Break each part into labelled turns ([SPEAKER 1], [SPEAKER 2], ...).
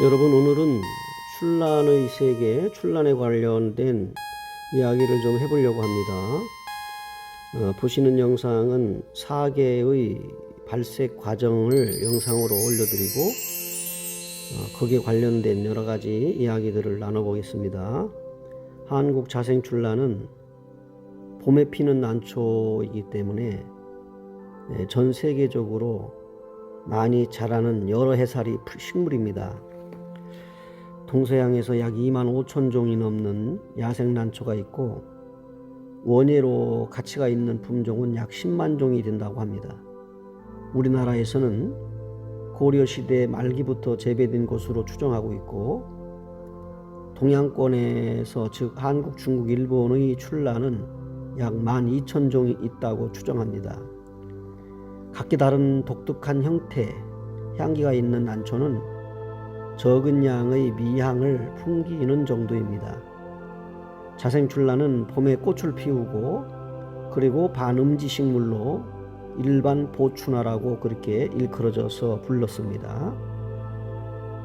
[SPEAKER 1] 여러분 오늘은 출란의 세계, 출란에 관련된 이야기를 좀 해보려고 합니다. 어, 보시는 영상은 4개의 발색 과정을 영상으로 올려드리고 어, 거기에 관련된 여러 가지 이야기들을 나눠보겠습니다. 한국 자생 출란은 봄에 피는 난초이기 때문에 예, 전 세계적으로 많이 자라는 여러 해살이 식물입니다. 동서양에서 약 2만 5천 종이 넘는 야생 난초가 있고 원예로 가치가 있는 품종은 약 10만 종이 된다고 합니다. 우리나라에서는 고려 시대 말기부터 재배된 것으로 추정하고 있고 동양권에서 즉 한국, 중국, 일본의 출란은 약 1만 2천 종이 있다고 추정합니다. 각기 다른 독특한 형태, 향기가 있는 난초는 적은 양의 미향을 풍기는 정도입니다. 자생출란은 봄에 꽃을 피우고 그리고 반음지 식물로 일반 보추나라고 그렇게 일컬어져서 불렀습니다.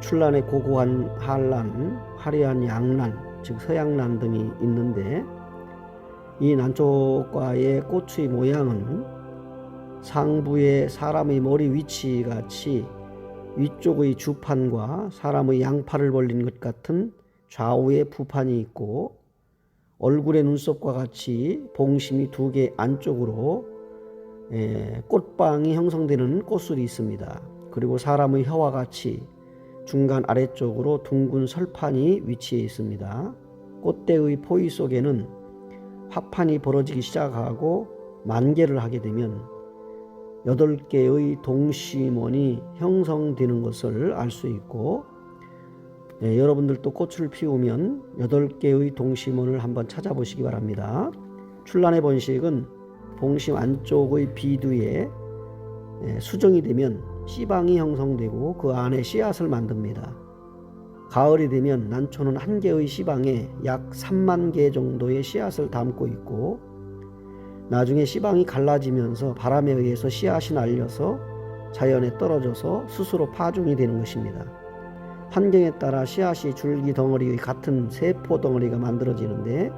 [SPEAKER 1] 출란의 고고한 한란, 화려한 양란, 즉 서양란 등이 있는데 이 난초과의 꽃의 모양은 상부의 사람의 머리 위치 같이 위쪽의 주판과 사람의 양팔을 벌린 것 같은 좌우에 부판이 있고 얼굴의 눈썹과 같이 봉심이 두 개 안쪽으로 꽃방이 형성되는 꽃술이 있습니다. 그리고 사람의 혀와 같이 중간 아래쪽으로 둥근 설판이 위치해 있습니다. 꽃대의 포위 속에는 화판이 벌어지기 시작하고 만개를 하게 되면 여덟 개의 동심원이 형성되는 것을 알 수 있고 예, 여러분들도 꽃을 피우면 여덟 개의 동심원을 한번 찾아보시기 바랍니다. 출란의 번식은 봉심 안쪽의 비두에 예, 수정이 되면 씨방이 형성되고 그 안에 씨앗을 만듭니다. 가을이 되면 난초는 한 개의 씨방에 약 3만 개 정도의 씨앗을 담고 있고 나중에 씨방이 갈라지면서 바람에 의해서 씨앗이 날려서 자연에 떨어져서 스스로 파종이 되는 것입니다. 환경에 따라 씨앗이 줄기 덩어리의 같은 세포 덩어리가 만들어지는데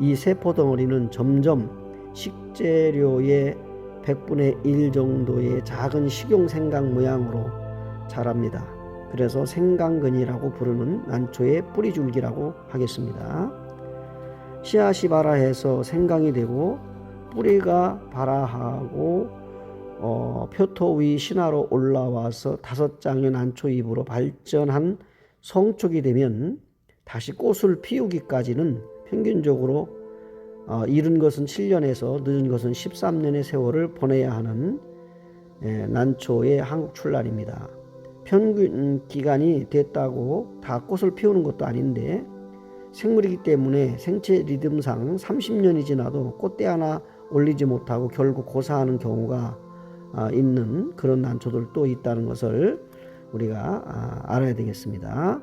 [SPEAKER 1] 이 세포 덩어리는 점점 식재료의 100분의 1 정도의 작은 식용 생강 모양으로 자랍니다. 그래서 생강근이라고 부르는 난초의 뿌리 줄기라고 하겠습니다. 씨앗이 발아해서 생강이 되고 뿌리가 발아하고 어, 표토 위 신화로 올라와서 다섯 장의 난초 잎으로 발전한 성축이 되면 다시 꽃을 피우기까지는 평균적으로 어, 이른 것은 7년에서 늦은 것은 13년의 세월을 보내야 하는 예, 난초의 한국 출란입니다. 평균 기간이 됐다고 다 꽃을 피우는 것도 아닌데 생물이기 때문에 생체 리듬상 30년이 지나도 꽃대 하나 올리지 못하고 결국 고사하는 경우가 아, 있는 그런 난초들도 있다는 것을 우리가 아, 알아야 되겠습니다.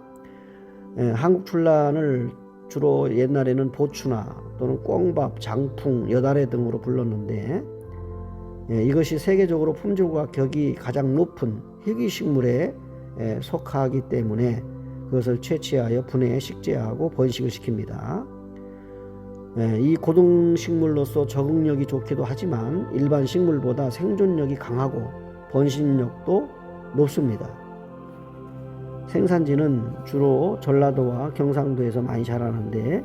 [SPEAKER 1] 예, 한국 출란을 주로 옛날에는 보추나 또는 꽁밥, 장풍, 여다래 등으로 불렀는데 예, 이것이 세계적으로 품질과 격이 가장 높은 희귀식물에 예, 속하기 때문에 그것을 채취하여 분해, 식재하고 번식을 시킵니다. 예, 이 고등식물로서 적응력이 좋기도 하지만 일반 식물보다 생존력이 강하고 번식력도 높습니다. 생산지는 주로 전라도와 경상도에서 많이 자라는데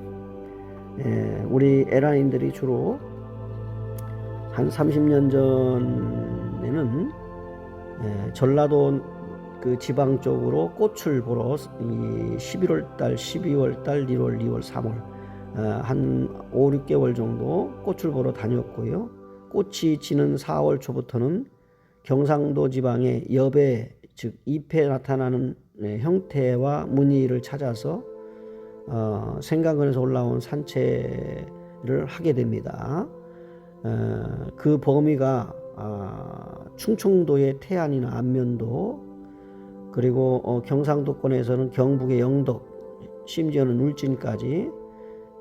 [SPEAKER 1] 예, 우리 에라인들이 주로 한 30년 전에는 예, 전라도 그 지방 쪽으로 꽃을 보러 이 11월 달, 12월 달, 1월, 2월, 3월 어, 한 5, 6개월 정도 꽃을 보러 다녔고요. 꽃이 지는 4월 초부터는 경상도 지방의 여배 즉 잎에 나타나는 네, 형태와 무늬를 찾아서 어, 생강근에서 올라온 산채를 하게 됩니다. 어, 그 범위가 어, 충청도의 태안이나 안면도 그리고 어, 경상도권에서는 경북의 영덕 심지어는 울진까지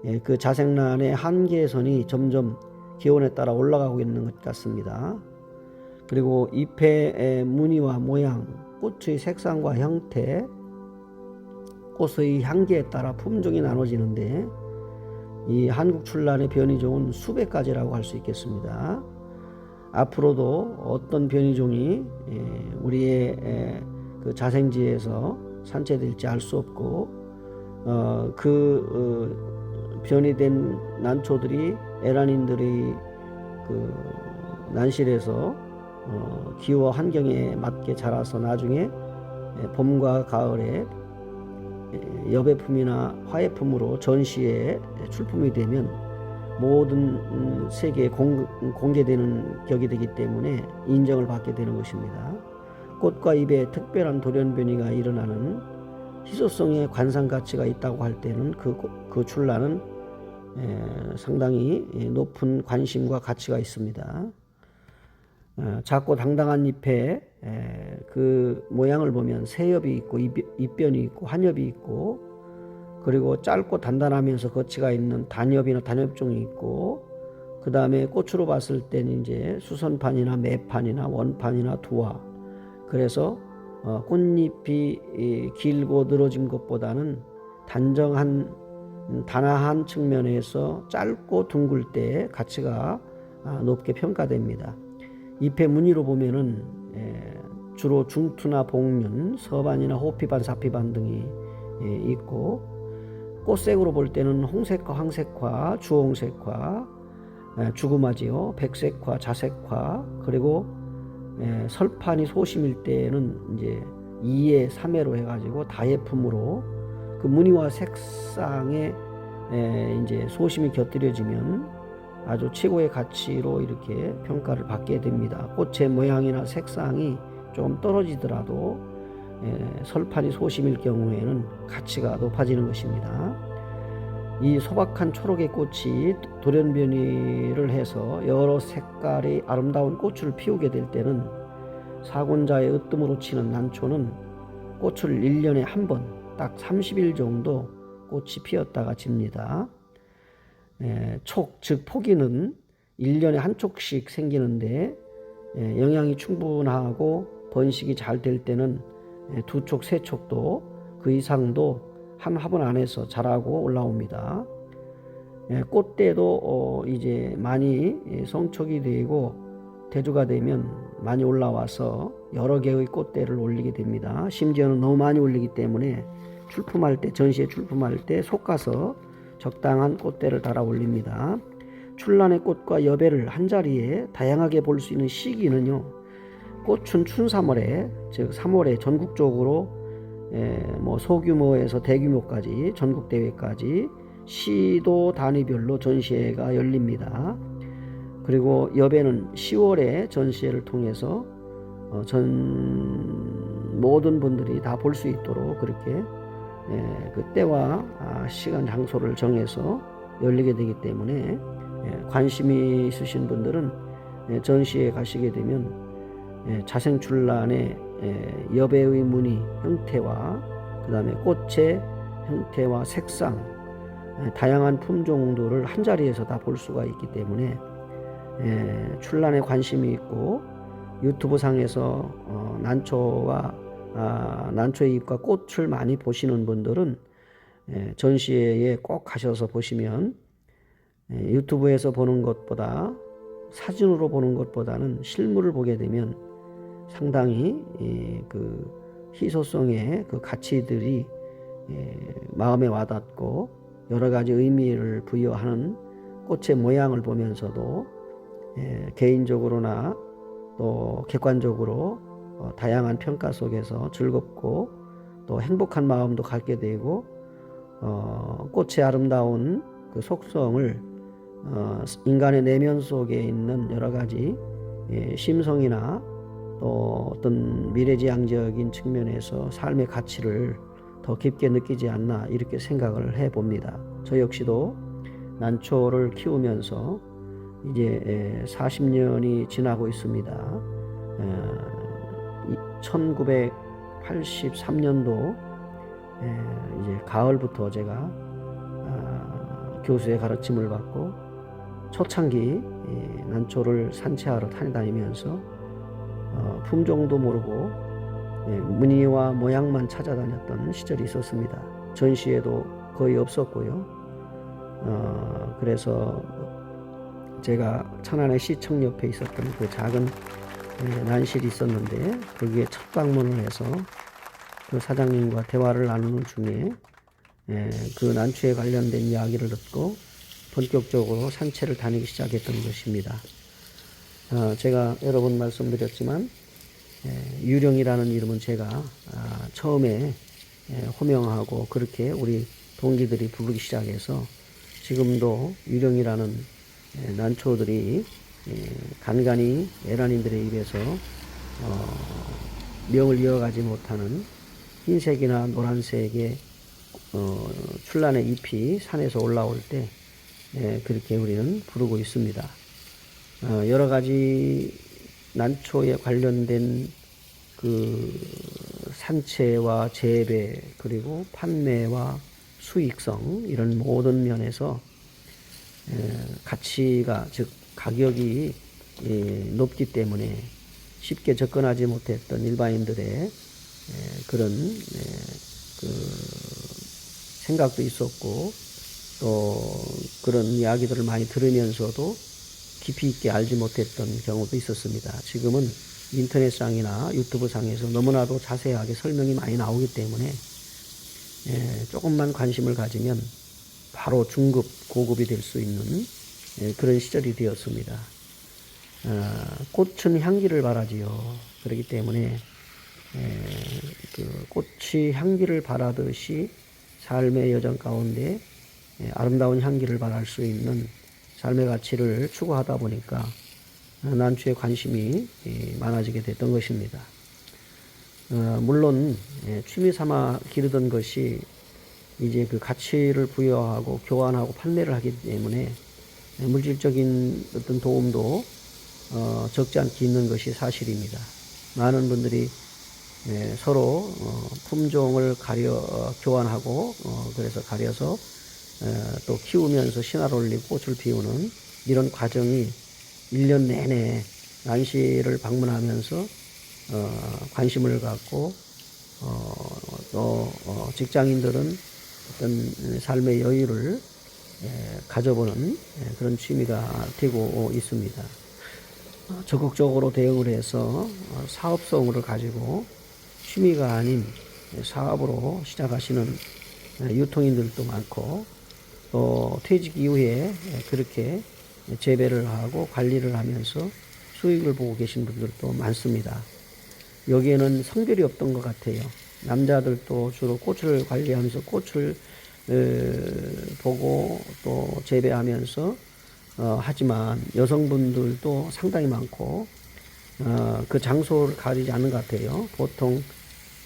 [SPEAKER 1] 예, 그 자생란의 한계선이 점점 기온에 따라 올라가고 있는 것 같습니다. 그리고 잎의 무늬와 모양, 꽃의 색상과 형태, 꽃의 향기에 따라 품종이 나눠지는데 이 한국 출란의 변이종은 수백 가지라고 할 수 있겠습니다. 앞으로도 어떤 변이종이 예, 우리의 에, 그 자생지에서 산채될지 알 수 없고 어, 그 어, 변이 된 난초들이 에란인들의 그 난실에서 어, 기후와 환경에 맞게 자라서 나중에 예, 봄과 가을에 예, 여배품이나 화예품으로 전시에 출품이 되면 모든 음, 세계에 공, 공개되는 격이 되기 때문에 인정을 받게 되는 것입니다. 꽃과 잎에 특별한 돌연변이가 일어나는 희소성의 관상 가치가 있다고 할 때는 그, 그 출란은 에, 상당히 높은 관심과 가치가 있습니다. 어, 작고 당당한 잎에 에, 그 모양을 보면 새엽이 있고 잎, 잎변이 있고 한엽이 있고 그리고 짧고 단단하면서 거치가 있는 단엽이나 단엽종이 있고 그 다음에 꽃으로 봤을 때는 이제 수선판이나 매판이나 원판이나 두화 그래서 어, 꽃잎이 이, 길고 늘어진 것보다는 단정한 음, 단아한 측면에서 짧고 둥글 때 가치가 아, 높게 평가됩니다. 잎의 무늬로 보면은 에, 주로 중투나 복륜, 서반이나 호피반, 사피반 등이 예, 있고 꽃색으로 볼 때는 홍색화, 황색화, 주홍색화, 에, 주구마지요, 백색화, 자색화, 그리고 에, 설판이 소심일 때는 이제 2회, 3회로 해가지고 다예품으로 그 무늬와 색상에 에, 이제 소심이 곁들여지면 아주 최고의 가치로 이렇게 평가를 받게 됩니다. 꽃의 모양이나 색상이 좀 떨어지더라도 에, 설판이 소심일 경우에는 가치가 높아지는 것입니다. 이 소박한 초록의 꽃이 돌연변이를 해서 여러 색깔의 아름다운 꽃을 피우게 될 때는 사군자의 으뜸으로 치는 난초는 꽃을 1년에 한 번 딱 30일 정도 꽃이 피었다가 집니다. 에, 촉, 즉 포기는 1년에 한 촉씩 생기는데 에, 영양이 충분하고 번식이 잘 될 때는 에, 두 촉, 세 촉도 그 이상도 한 화분 안에서 자라고 올라옵니다. 에, 꽃대도 어, 이제 많이 성촉이 되고 대두가 되면 많이 올라와서 여러 개의 꽃대를 올리게 됩니다. 심지어는 너무 많이 올리기 때문에 출품할 때 전시에 출품할 때 솎아서 적당한 꽃대를 달아 올립니다. 출란의 꽃과 여배를 한 자리에 다양하게 볼 수 있는 시기는요. 꽃은 춘 3월에 즉 3월에 전국적으로 에, 뭐 소규모에서 대규모까지 전국 대회까지 시도 단위별로 전시회가 열립니다. 그리고 여배는 10월에 전시회를 통해서 어, 전 모든 분들이 다 볼 수 있도록 그렇게 예, 그 때와 아, 시간 장소를 정해서 열리게 되기 때문에 예, 관심이 있으신 분들은 예, 전시에 가시게 되면 예, 자생출란의 예, 여배의 무늬 형태와 그 다음에 꽃의 형태와 색상 예, 다양한 품종들을 한 자리에서 다 볼 수가 있기 때문에 예, 출란에 관심이 있고 유튜브 상에서 어, 난초와 아, 난초의 잎과 꽃을 많이 보시는 분들은 예, 전시회에 꼭 가셔서 보시면 예, 유튜브에서 보는 것보다 사진으로 보는 것보다는 실물을 보게 되면 상당히 예, 그 희소성의 그 가치들이 예, 마음에 와닿고 여러 가지 의미를 부여하는 꽃의 모양을 보면서도 예, 개인적으로나 또 객관적으로 어, 다양한 평가 속에서 즐겁고 또 행복한 마음도 갖게 되고 어, 꽃의 아름다운 그 속성을 어, 인간의 내면 속에 있는 여러 가지 예, 심성이나 또 어떤 미래지향적인 측면에서 삶의 가치를 더 깊게 느끼지 않나 이렇게 생각을 해 봅니다. 저 역시도 난초를 키우면서 이제 40년이 지나고 있습니다. 1983년도 이제 가을부터 제가 아, 교수의 가르침을 받고 초창기 난초를 산채하러 다니면서 어, 품종도 모르고 무늬와 모양만 찾아다녔던 시절이 있었습니다. 전시회도 거의 없었고요. 어, 그래서 제가 천안의 시청 옆에 있었던 그 작은 예, 난실이 있었는데 거기에 첫 방문을 해서 그 사장님과 대화를 나누는 중에 예, 그 난초에 관련된 이야기를 듣고 본격적으로 산채를 다니기 시작했던 것입니다. 어, 제가 여러 번 말씀드렸지만 예, 유령이라는 이름은 제가 아, 처음에 예, 호명하고 그렇게 우리 동기들이 부르기 시작해서 지금도 유령이라는 예, 난초들이 예, 간간히 에란인들의 입에서 어, 명을 이어가지 못하는 흰색이나 노란색의 어, 출란의 잎이 산에서 올라올 때 예, 그렇게 우리는 부르고 있습니다. 어, 여러 가지 난초에 관련된 그 산채와 재배 그리고 판매와 수익성 이런 모든 면에서 에, 가치가 즉 가격이 예, 높기 때문에 쉽게 접근하지 못했던 일반인들의 에, 그런 에, 그 생각도 있었고 또 그런 이야기들을 많이 들으면서도 깊이 있게 알지 못했던 경우도 있었습니다. 지금은 인터넷상이나 유튜브상에서 너무나도 자세하게 설명이 많이 나오기 때문에 예, 조금만 관심을 가지면 바로 중급, 고급이 될 수 있는 예, 그런 시절이 되었습니다. 아, 꽃은 향기를 바라지요. 그렇기 때문에 예, 그 꽃이 향기를 바라듯이 삶의 여정 가운데 예, 아름다운 향기를 바랄 수 있는 삶의 가치를 추구하다 보니까 난초에 관심이 예, 많아지게 됐던 것입니다. 어, 물론 예, 취미 삼아 기르던 것이 이제 그 가치를 부여하고 교환하고 판매를 하기 때문에 물질적인 어떤 도움도 어, 적지 않게 있는 것이 사실입니다. 많은 분들이 예, 서로 어, 품종을 가려 어, 교환하고 어, 그래서 가려서 어, 또 키우면서 신화를 올리고 꽃을 피우는 이런 과정이 1년 내내 난시를 방문하면서 어, 관심을 갖고 어, 또 어, 직장인들은 어떤 삶의 여유를 예, 가져보는 예, 그런 취미가 되고 있습니다. 어, 적극적으로 대응을 해서 어, 사업성을 가지고 취미가 아닌 사업으로 시작하시는 예, 유통인들도 많고 또 퇴직 이후에 예, 그렇게 재배를 하고 관리를 하면서 수익을 보고 계신 분들도 많습니다. 여기에는 성별이 없던 것 같아요. 남자들도 주로 꽃을 관리하면서 꽃을 에, 보고 또 재배하면서 어, 하지만 여성분들도 상당히 많고 어, 그 장소를 가리지 않는 것 같아요. 보통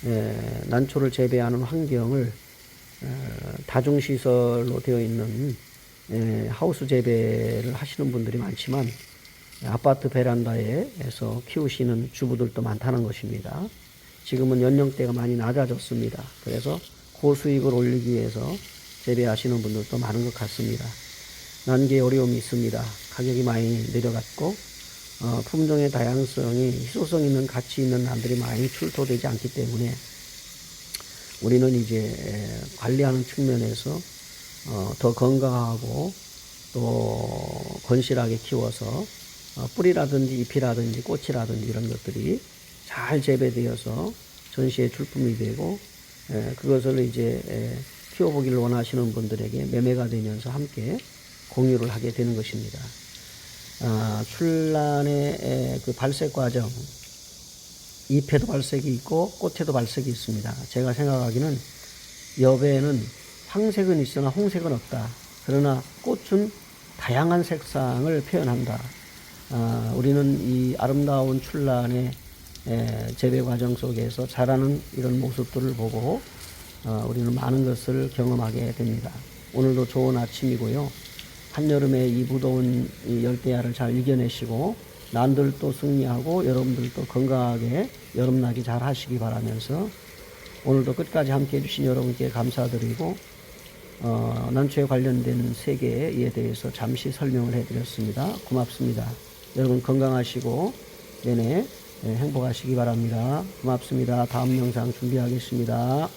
[SPEAKER 1] 에, 난초를 재배하는 환경을 어, 다중시설로 되어 있는 에, 하우스 재배를 하시는 분들이 많지만 아파트 베란다에서 키우시는 주부들도 많다는 것입니다. 지금은 연령대가 많이 낮아졌습니다. 그래서 고수익을 올리기 위해서 재배하시는 분들도 많은 것 같습니다. 난기에 어려움이 있습니다. 가격이 많이 내려갔고 어, 품종의 다양성이 희소성 있는 가치 있는 난들이 많이 출토되지 않기 때문에 우리는 이제 관리하는 측면에서 어, 더 건강하고 또 건실하게 키워서 어, 뿌리라든지 잎이라든지 꽃이라든지 이런 것들이 잘 재배되어서 전시에 출품이 되고 에, 그것을 이제 에, 키워보기를 원하시는 분들에게 매매가 되면서 함께 공유를 하게 되는 것입니다. 아, 출란의 에, 그 발색 과정, 잎에도 발색이 있고 꽃에도 발색이 있습니다. 제가 생각하기는 여배에는 황색은 있으나 홍색은 없다. 그러나 꽃은 다양한 색상을 표현한다. 아, 우리는 이 아름다운 출란의 에, 재배 과정 속에서 자라는 이런 모습들을 보고 어, 우리는 많은 것을 경험하게 됩니다. 오늘도 좋은 아침이고요. 한여름에 이 무더운 이 열대야를 잘 이겨내시고 남들도 승리하고 여러분들도 건강하게 여름나기 잘 하시기 바라면서 오늘도 끝까지 함께 해주신 여러분께 감사드리고 어, 난초에 관련된 세계에 대해서 잠시 설명을 해드렸습니다. 고맙습니다. 여러분 건강하시고 내내 네, 행복하시기 바랍니다. 고맙습니다. 다음 영상 준비하겠습니다.